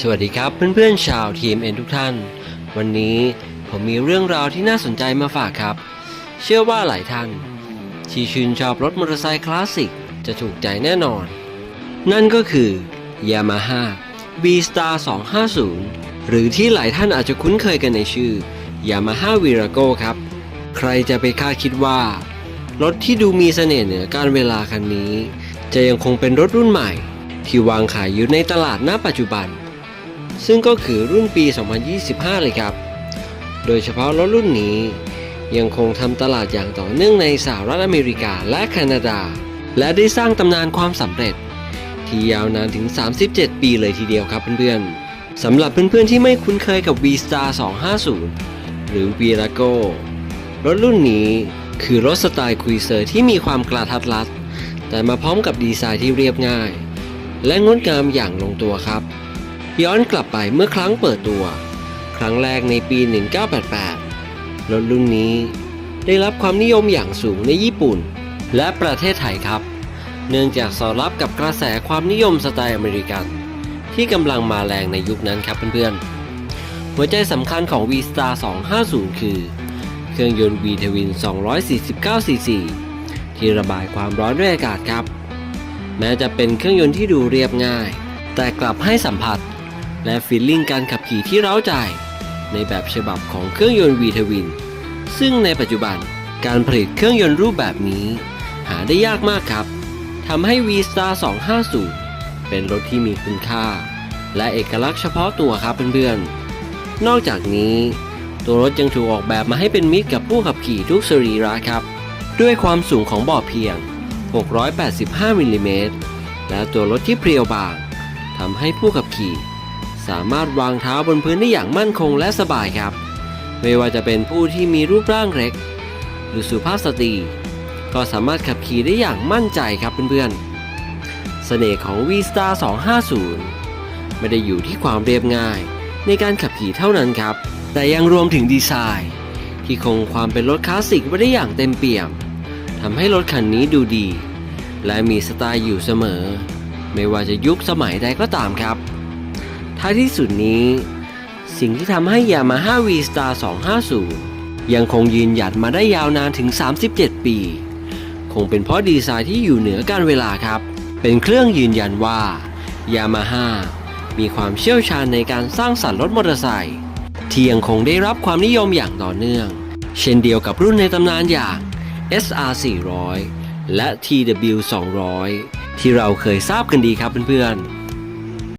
สวัสดีครับเพื่อนๆชาวทีมเอ็นทุกท่าน วันนี้ผมมีเรื่องราวที่น่าสนใจมาฝากครับ เชื่อว่าหลายท่าน ที่ชื่นชอบรถมอเตอร์ไซค์คลาสสิกจะถูกใจแน่นอน นั่นก็คือ Yamaha V Star 250 หรือที่หลายท่านอาจจะคุ้นเคยกันในชื่อ Yamaha Virago ครับ ใครจะไปคาดคิดว่า รถที่ดูมีเสน่ห์เหนือการเวลาคันนี้ จะยังคงเป็นรถรุ่นใหม่ ที่วางขายอยู่ในตลาดณปัจจุบัน ซึ่งก็คือรุ่นปี 2025 เลยครับ โดยเฉพาะรถรุ่นนี้ยังคงทำตลาดอย่างต่อเนื่องในสหรัฐอเมริกาและแคนาดา และได้สร้างตำนานความสำเร็จ ที่ยาวนานถึง 37 ปีเลยทีเดียวครับเพื่อนๆ สำหรับเพื่อนๆที่ไม่คุ้นเคยกับ V-Star 250 หรือ Virago รถรุ่นนี้คือรถสไตล์คุยเซอร์ที่มีความกระทัดรัด แต่มาพร้อมกับดีไซน์ที่เรียบง่าย และงดงามอย่างลงตัวครับ ย้อนกลับไปเมื่อครั้งเปิดตัว ครั้งแรกในปี 1988 รถรุ่นนี้ได้รับความนิยมอย่างสูงในญี่ปุ่น และประเทศไทยครับ เนื่องจากสอดรับกับกระแสความนิยมสไตล์อเมริกัน ที่กำลังมาแรงในยุคนั้นครับเพื่อนๆ หัวใจสำคัญของ V-Star 250 คือ เครื่องยนต์ V-Twin 249 cc ที่ระบายความร้อนด้วยอากาศครับ แม้จะเป็นเครื่องยนต์ที่ดูเรียบง่าย แต่กลับให้สัมผัส และฟีลลิ่งการขับขี่ที่เร้าใจ ในแบบฉบับของเครื่องยนต์ V-Twin ซึ่งในปัจจุบันการผลิตเครื่องยนต์รูปแบบนี้ หาได้ยากมากครับทำให้ V-Star 250 เป็นรถที่มีคุณค่า และเอกลักษณ์เฉพาะตัวครับเพื่อนๆ นอกจากนี้ ตัวรถยังถูกออกแบบมาให้เป็นมิตรกับผู้ขับขี่ทุกสรีระครับ ด้วยความสูงของเบาะเพียง 685มิลลิเมตรและตัวรถที่เพรียวบางทำให้ผู้ขับขี่ สามารถวางเท้าบนพื้นได้อย่างมั่นคงและสบายครับ ไม่ว่าจะเป็นผู้ที่มีรูปร่างเล็ก หรือสุภาพสตรี ก็สามารถขับขี่ได้อย่างมั่นใจครับเพื่อนๆ เสน่ห์ของ V-Star 250 ไม่ได้อยู่ที่ความเรียบง่าย ในการขับขี่เท่านั้นครับ แต่ยังรวมถึงดีไซน์ ที่คงความเป็นรถคลาสสิกไว้ได้อย่างเต็มเปี่ยมทำให้รถคันนี้ดูดี และมีสไตล์อยู่เสมอ ไม่ว่าจะยุคสมัยใดก็ตามครับ ท้ายที่สุดนี้ สิ่งที่ทำให้ Yamaha V Star 250 ยังคงยืนหยัดมาได้ยาวนานถึง 37 ปี คงเป็นเพราะดีไซน์ที่อยู่เหนือการเวลาครับ เป็นเครื่องยืนยันว่า Yamaha มีความเชี่ยวชาญในการสร้างสรรค์รถมอเตอร์ไซค์ที่ยังคงได้รับความนิยมอย่างต่อเนื่อง เช่นเดียวกับรุ่นในตำนานอย่าง SR 400และ TW 200ที่เราเคยทราบกันดีครับเพื่อนๆ